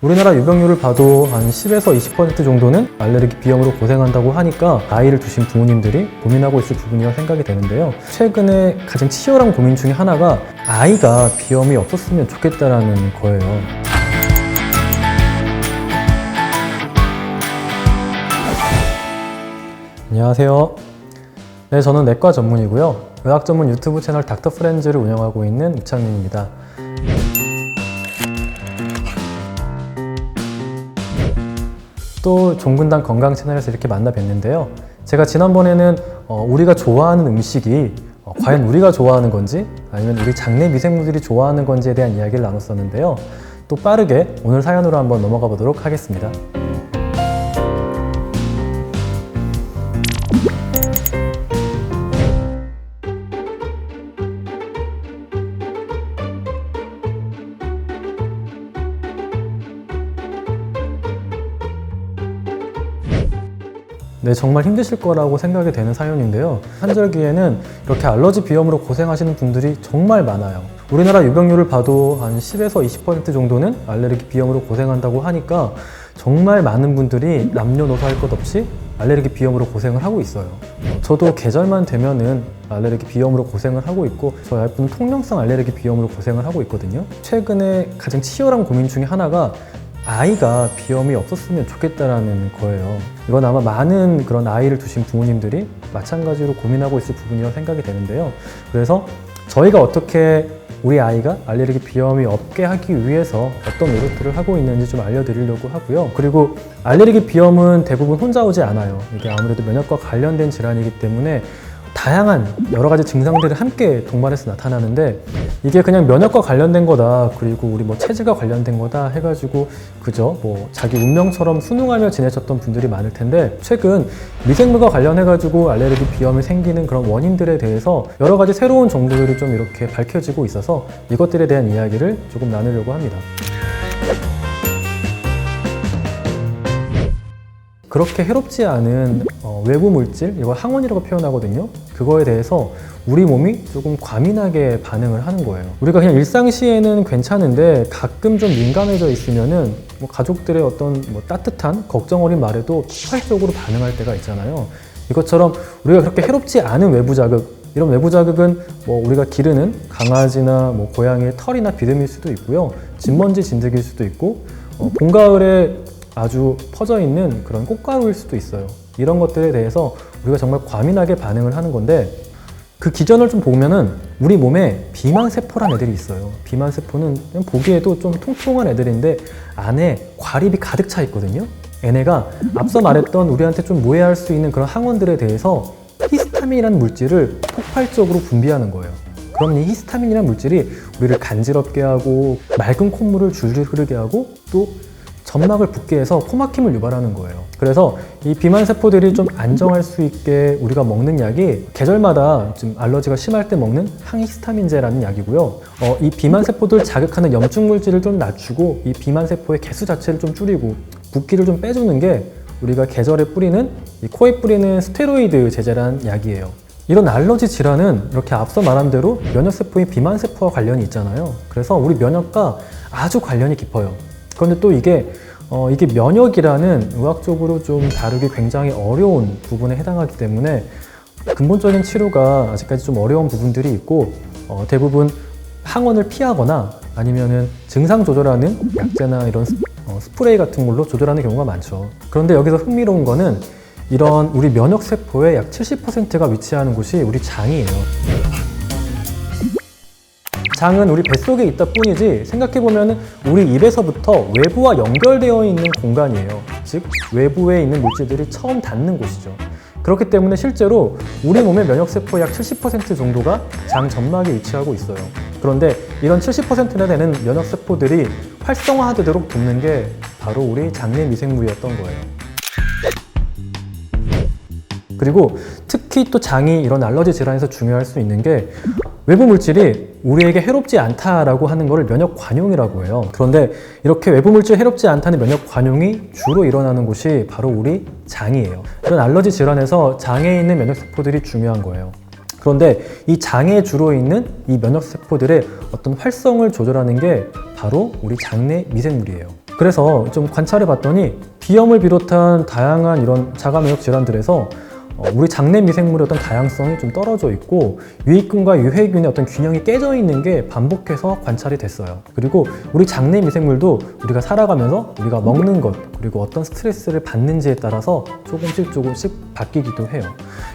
우리나라 유병률을 봐도 한 10에서 20% 정도는 알레르기 비염으로 고생한다고 하니까 아이를 두신 부모님들이 고민하고 있을 부분이라 생각이 되는데요. 최근에 가장 치열한 고민 중에 하나가 아이가 비염이 없었으면 좋겠다라는 거예요. 안녕하세요. 네, 저는 내과 전문이고요. 의학 전문 유튜브 채널 닥터 프렌즈를 운영하고 있는 우창민입니다. 또 종근당 건강 채널에서 이렇게 만나 뵀는데요. 제가 지난번에는 어, 우리가 좋아하는 음식이 어, 과연 우리가 좋아하는 건지 아니면 우리 장내 미생물들이 좋아하는 건지에 대한 이야기를 나눴었는데요. 또 빠르게 오늘 사연으로 한번 넘어가 보도록 하겠습니다. 네, 정말 힘드실 거라고 생각이 되는 사연인데요. 한절기에는 이렇게 알러지 비염으로 고생하시는 분들이 정말 많아요. 우리나라 유병률을 봐도 한 10에서 20% 정도는 알레르기 비염으로 고생한다고 하니까 정말 많은 분들이 남녀노소 할 것 없이 알레르기 비염으로 고생을 하고 있어요. 어, 저도 계절만 되면은 알레르기 비염으로 고생을 하고 있고 저희 와이프는 통영성 알레르기 비염으로 고생을 하고 있거든요. 최근에 가장 치열한 고민 중에 하나가 아이가 비염이 없었으면 좋겠다라는 거예요. 이건 아마 많은 그런 아이를 두신 부모님들이 마찬가지로 고민하고 있을 부분이라고 생각이 되는데요. 그래서 저희가 어떻게 우리 아이가 알레르기 비염이 없게 하기 위해서 어떤 노력들을 하고 있는지 좀 알려드리려고 하고요. 그리고 알레르기 비염은 대부분 혼자 오지 않아요. 이게 아무래도 면역과 관련된 질환이기 때문에 다양한 여러 가지 증상들이 함께 동반해서 나타나는데 이게 그냥 면역과 관련된 거다 그리고 우리 뭐 체질과 관련된 거다 해가지고 그저 뭐 자기 운명처럼 순응하며 지내셨던 분들이 많을 텐데 최근 미생물과 관련해가지고 알레르기 비염이 생기는 그런 원인들에 대해서 여러 가지 새로운 정보들이 좀 이렇게 밝혀지고 있어서 이것들에 대한 이야기를 조금 나누려고 합니다. 그렇게 해롭지 않은 어, 외부 물질, 이걸 항원이라고 표현하거든요. 그거에 대해서 우리 몸이 조금 과민하게 반응을 하는 거예요. 우리가 그냥 일상시에는 괜찮은데 가끔 좀 민감해져 있으면은 뭐 가족들의 어떤 뭐 따뜻한 걱정 어린 말에도 폭발적으로 반응할 때가 있잖아요. 이것처럼 우리가 그렇게 해롭지 않은 외부 자극, 이런 외부 자극은 뭐 우리가 기르는 강아지나 뭐 고양이의 털이나 비듬일 수도 있고요. 진먼지 진드기일 수도 있고 어, 봄 가을에 아주 퍼져 있는 그런 꽃가루일 수도 있어요. 이런 것들에 대해서 우리가 정말 과민하게 반응을 하는 건데 그 기전을 좀 보면은 우리 몸에 비만세포란 애들이 있어요. 비만세포는 보기에도 좀 통통한 애들인데 안에 과립이 가득 차 있거든요. 얘네가 앞서 말했던 우리한테 좀 무해할 수 있는 그런 항원들에 대해서 히스타민이라는 물질을 폭발적으로 분비하는 거예요. 그럼 이 히스타민이라는 물질이 우리를 간지럽게 하고 맑은 콧물을 줄줄 흐르게 하고 또 점막을 붓게 해서 코막힘을 유발하는 거예요. 그래서 이 비만 세포들이 좀 안정할 수 있게 우리가 먹는 약이 계절마다 좀 알러지가 심할 때 먹는 항히스타민제라는 약이고요. 어, 이 비만 세포들 자극하는 염증 물질을 좀 낮추고 이 비만 세포의 개수 자체를 좀 줄이고 붓기를 좀 빼주는 게 우리가 계절에 뿌리는 이 코에 뿌리는 스테로이드 제제라는 약이에요. 이런 알러지 질환은 이렇게 앞서 말한 대로 면역 세포인 비만 세포와 관련이 있잖아요. 그래서 우리 면역과 아주 관련이 깊어요. 그런데 또 이게 어, 이게 면역이라는 의학적으로 좀 다루기 굉장히 어려운 부분에 해당하기 때문에 근본적인 치료가 아직까지 좀 어려운 부분들이 있고 어, 대부분 항원을 피하거나 아니면은 증상 조절하는 약제나 이런 스, 어, 스프레이 같은 걸로 조절하는 경우가 많죠. 그런데 여기서 흥미로운 거는 이런 우리 면역 세포의 약 70%가 위치하는 곳이 우리 장이에요. 장은 우리 뱃속에 있다 뿐이지 생각해보면 우리 입에서부터 외부와 연결되어 있는 공간이에요. 즉, 외부에 있는 물질들이 처음 닿는 곳이죠. 그렇기 때문에 실제로 우리 몸의 면역세포의 약 70% 정도가 장 점막에 위치하고 있어요. 그런데 이런 70%나 되는 면역세포들이 활성화되도록 돕는 게 바로 우리 장내 미생물이었던 거예요. 그리고 특히 또 장이 이런 알러지 질환에서 중요할 수 있는 게 외부 물질이 우리에게 해롭지 않다라고 하는 것을 면역 관용이라고 해요. 그런데 이렇게 외부 물질 해롭지 않다는 면역 관용이 주로 일어나는 곳이 바로 우리 장이에요. 이런 알러지 질환에서 장에 있는 면역 세포들이 중요한 거예요. 그런데 이 장에 주로 있는 이 면역 세포들의 어떤 활성을 조절하는 게 바로 우리 장내 미생물이에요. 그래서 좀 관찰해 봤더니 비염을 비롯한 다양한 이런 자가 면역 질환들에서 어, 우리 장내 미생물의 어떤 다양성이 좀 떨어져 있고 유익균과 유해균의 어떤 균형이 깨져 있는 게 반복해서 관찰이 됐어요. 그리고 우리 장내 미생물도 우리가 살아가면서 우리가 먹는 것 그리고 어떤 스트레스를 받는지에 따라서 조금씩 조금씩 바뀌기도 해요.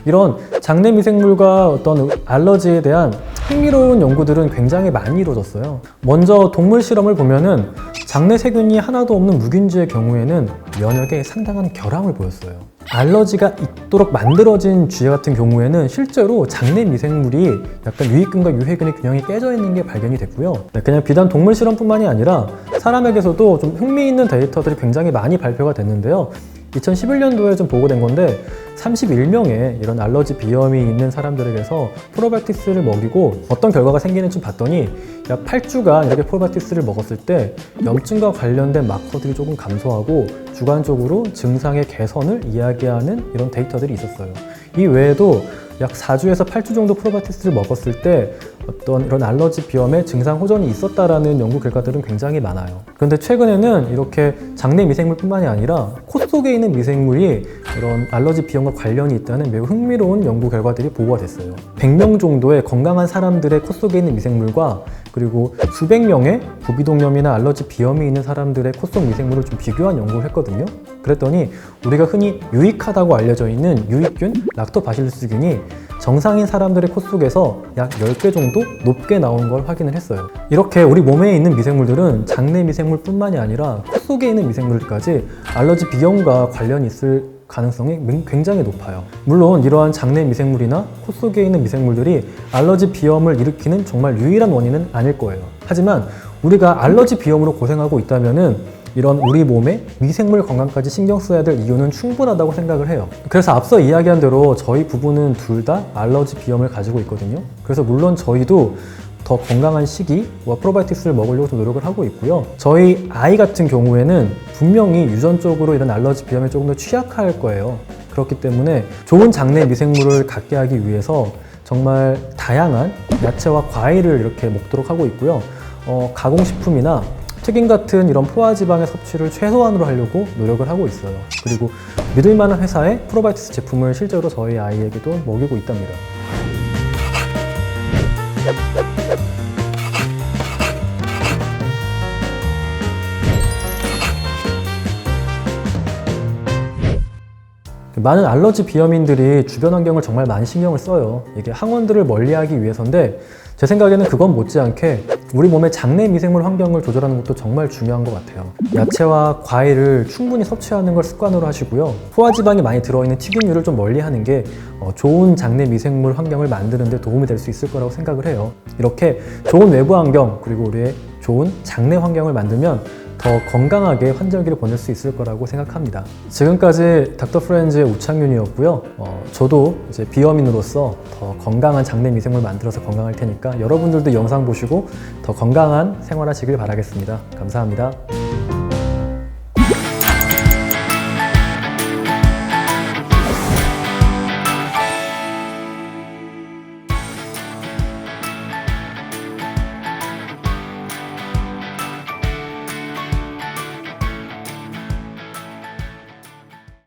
이런 장내 미생물과 어떤 알러지에 대한 흥미로운 연구들은 굉장히 많이 이루어졌어요. 먼저 동물 실험을 보면은 장내 세균이 하나도 없는 무균주의 경우에는 면역에 상당한 결함을 보였어요. 알러지가 있도록 만들어진 쥐 같은 경우에는 실제로 장내 미생물이 약간 유익균과 유해균의 균형이 깨져 있는 게 발견이 됐고요. 네, 그냥 비단 동물 실험뿐만이 아니라 사람에게서도 좀 흥미있는 데이터들이 굉장히 많이 발표가 됐는데요. 2011년도에 좀 보고된 건데 31명의 이런 알러지 비염이 있는 사람들에게서 프로바이오틱스를 먹이고 어떤 결과가 생기는지 봤더니 약 8주간 이렇게 프로바이오틱스를 먹었을 때 염증과 관련된 마커들이 조금 감소하고 주관적으로 증상의 개선을 이야기하는 이런 데이터들이 있었어요. 이 외에도 약 4주에서 8주 정도 프로바이오틱스를 먹었을 때 어떤 이런 알러지 비염의 증상 호전이 있었다라는 연구 결과들은 굉장히 많아요. 그런데 최근에는 이렇게 장내 미생물뿐만이 아니라 코 속에 있는 미생물이 이런 알러지 비염과 관련이 있다는 매우 흥미로운 연구 결과들이 보고가 됐어요. 100명 정도의 건강한 사람들의 코 속에 있는 미생물과 그리고 수백 명의 부비동염이나 알러지 비염이 있는 사람들의 코 속 미생물을 좀 비교한 연구를 했거든요. 그랬더니 우리가 흔히 유익하다고 알려져 있는 유익균, 락토바실루스균이 정상인 사람들의 코 속에서 약 10배 정도 높게 나온 걸 확인을 했어요. 이렇게 우리 몸에 있는 미생물들은 장내 미생물뿐만이 아니라 코 속에 있는 미생물까지 알러지 비염과 관련이 있을 가능성이 굉장히 높아요. 물론 이러한 장내 미생물이나 코 속에 있는 미생물들이 알러지 비염을 일으키는 정말 유일한 원인은 아닐 거예요. 하지만 우리가 알러지 비염으로 고생하고 있다면은 이런 우리 몸의 미생물 건강까지 신경 써야 될 이유는 충분하다고 생각을 해요. 그래서 앞서 이야기한 대로 저희 부부는 둘 다 알러지 비염을 가지고 있거든요. 그래서 물론 저희도 더 건강한 시기와 프로바이오틱스를 먹으려고 좀 노력을 하고 있고요. 저희 아이 같은 경우에는 분명히 유전적으로 이런 알러지 비염에 조금 더 취약할 거예요. 그렇기 때문에 좋은 장내 미생물을 갖게 하기 위해서 정말 다양한 야채와 과일을 이렇게 먹도록 하고 있고요. 어, 가공식품이나 튀김 같은 이런 포화지방의 섭취를 최소한으로 하려고 노력을 하고 있어요. 그리고 믿을 만한 회사의 프로바이오틱스 제품을 실제로 저희 아이에게도 먹이고 있답니다. 많은 알러지 비염인들이 주변 환경을 정말 많이 신경을 써요. 이게 항원들을 멀리하기 위해서인데 제 생각에는 그건 못지않게 우리 몸의 장내 미생물 환경을 조절하는 것도 정말 중요한 것 같아요. 야채와 과일을 충분히 섭취하는 걸 습관으로 하시고요. 포화지방이 많이 들어있는 튀김류를 좀 멀리하는 게 어, 좋은 장내 미생물 환경을 만드는 데 도움이 될 수 있을 거라고 생각을 해요. 이렇게 좋은 외부 환경 그리고 우리의 좋은 장내 환경을 만들면 더 건강하게 환절기를 보낼 수 있을 거라고 생각합니다. 지금까지 닥터 프렌즈의 우창윤이었고요. 어, 저도 이제 비어민으로서 더 건강한 장내 미생물 만들어서 건강할 테니까 여러분들도 영상 보시고 더 건강한 생활하시길 바라겠습니다. 감사합니다.